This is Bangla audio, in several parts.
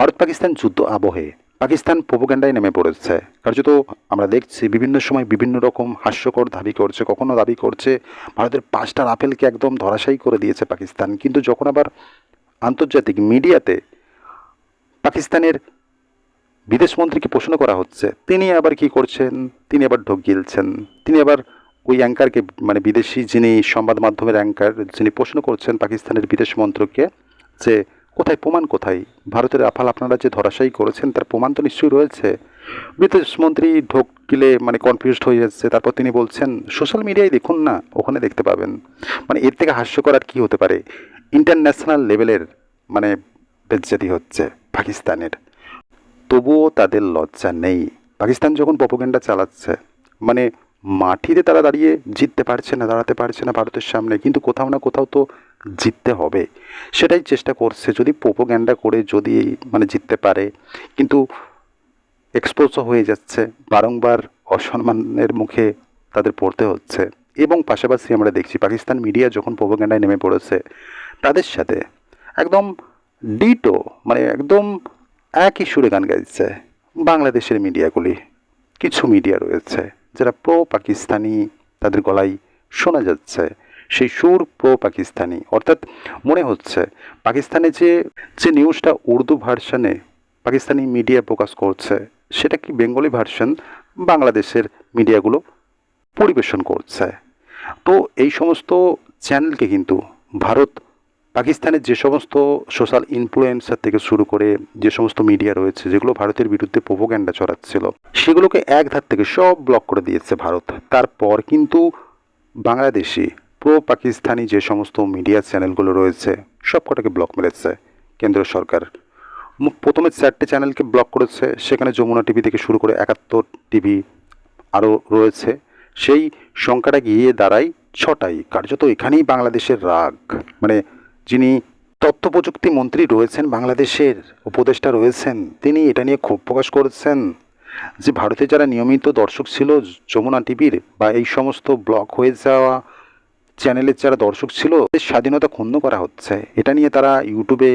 ভারত পাকিস্তান যুদ্ধ আবহে পাকিস্তান প্রোপোগ্যান্ডায় নেমে পড়েছে। কার্যত আমরা দেখছি বিভিন্ন সময় বিভিন্ন রকম হাস্যকর দাবি করছে, কখনো দাবি করছে, ভারতের পাঁচটা রাফেলকে একদম ধরাশায়ী করে দিয়েছে পাকিস্তান। কিন্তু যখন আবার আন্তর্জাতিক মিডিয়াতে পাকিস্তানের বিদেশমন্ত্রীকে প্রশ্ন করা হচ্ছে, তিনি আবার কি করছেন? তিনি আবার ঢোক গিলছেন। তিনি আবার ওই অ্যাঙ্কারকে মানে বিদেশি যিনি সংবাদ মাধ্যমের অ্যাঙ্কার, যিনি প্রশ্ন করছেন পাকিস্তানের বিদেশ মন্ত্রককে যে কোথায় প্রমাণ কোথায়? ভারতের আফাল আপনারা যে ধরাশায়ী করেছেন, তার প্রমাণ তো নিশ্চয়ই রয়েছে। বিদেশমন্ত্রী ঢোক গিলে মানে কনফিউজড হয়ে যাচ্ছে। তারপর তিনি বলছেন, সোশ্যাল মিডিয়ায় দেখুন না, ওখানে দেখতে পাবেন। মানে এর থেকে হাস্যকর আর কী হতে পারে? ইন্টারন্যাশনাল লেভেলের মানে বেজ্জাতি হচ্ছে পাকিস্তানের। তবুও তাদের লজ্জা নেই। পাকিস্তান যখন প্রপোগেন্ডা চালাচ্ছে মানে মাটিতে তারা দাঁড়িয়ে জিততে পারছে না, দাঁড়াতে পারছে না ভারতের সামনে, কিন্তু কোথাও না কোথাও তো জিততে হবে। সেটাই চেষ্টা করছে। যদি প্রোপোগ্যান্ডা করে যদি মানে জিততে পারে, কিন্তু এক্সপোজও হয়ে যাচ্ছে। বারংবার অসম্মানের মুখে তাদের পড়তে হচ্ছে। এবং পাশাপাশি আমরা দেখছি পাকিস্তান মিডিয়া যখন প্রোপোগ্যান্ডায় নেমে পড়েছে, তাদের সাথে একদম ডিটো মানে একদম একই সুরে গান গাইছে বাংলাদেশের মিডিয়াগুলি কিছু মিডিয়া রয়েছে যারা প্রো পাকিস্তানি তাদের গলায় শোনা যাচ্ছে। সেই সুর প্রো পাকিস্তানি অর্থাৎ মনে হচ্ছে পাকিস্তানে যে যে নিউজটা উর্দু ভার্সানে পাকিস্তানি মিডিয়া প্রকাশ করছে, সেটা কি বেঙ্গলি ভার্সন বাংলাদেশের মিডিয়াগুলো পরিবেশন করছে? তো এই সমস্ত চ্যানেলকে কিন্তু ভারত পাকিস্তানের যে সমস্ত সোশ্যাল ইনফ্লুয়েন্সার থেকে শুরু করে যে সমস্ত মিডিয়া রয়েছে, যেগুলো ভারতের বিরুদ্ধে প্রোপোগ্যান্ডা ছড়াচ্ছিল, সেগুলোকে এক ধার থেকে সব ব্লক করে দিয়েছে ভারত। তারপর কিন্তু বাংলাদেশি প্রো পাকিস্তানি যে সমস্ত মিডিয়া চ্যানেলগুলো রয়েছে সব কটাকে ব্লক মেরেছে কেন্দ্র সরকার। প্রথমে চারটে চ্যানেলকে ব্লক করেছে, সেখানে যমুনা টিভি থেকে শুরু করে একাত্তর টিভি আরও রয়েছে। সেই সংখ্যাটা গিয়ে দাঁড়ায় ছটাই, কার্যত এখানেই বাংলাদেশের রাগ। মানে যিনি তথ্য প্রযুক্তি মন্ত্রী রয়েছেন, বাংলাদেশের উপদেষ্টা রয়েছেন, তিনি এটা নিয়ে ক্ষোভ প্রকাশ করেছেন যে ভারতে যারা নিয়মিত দর্শক ছিল, যমুনা টিভির বা এই সমস্ত ব্লক হয়ে যাওয়া চ্যানেলের যারা দর্শক ছিল স্বাধীনতা ক্ষুণ্ণ করা হচ্ছে। এটা নিয়ে তারা ইউটিউবে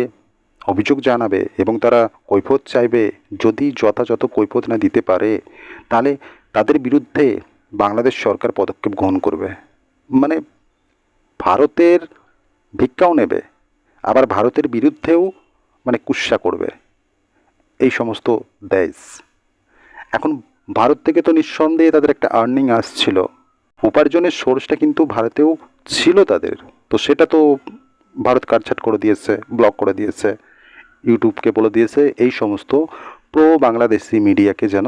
অভিযোগ জানাবে এবং তারা কৈফত চাইবে, যদি যথাযথ কৈফত না দিতে পারে, তাহলে তাদের বিরুদ্ধে বাংলাদেশ সরকার পদক্ষেপ গ্রহণ করবে। মানে ভারতের ভিক্ষাও নেবে, আবার ভারতের বিরুদ্ধেও মানে কুৎসা করবে। এই সমস্ত দেশ এখন ভারত থেকে তো নিঃসন্দেহে তাদের একটা আর্নিং আসছিল। উপার্জনের সোর্সটা কিন্তু ভারতেও ছিল তাদের। তো সেটা তো ভারত কাটছাট করে দিয়েছে, ব্লক করে দিয়েছে, ইউটিউবকে বলে দিয়েছে, এই সমস্ত প্রো বাংলাদেশি মিডিয়াকে যেন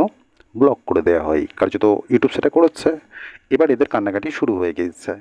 ব্লক করে দেওয়া হয়। কার্যত ইউটিউব সেটা করেছে। এবার এদের কান্নাকাটি শুরু হয়ে গিয়েছে।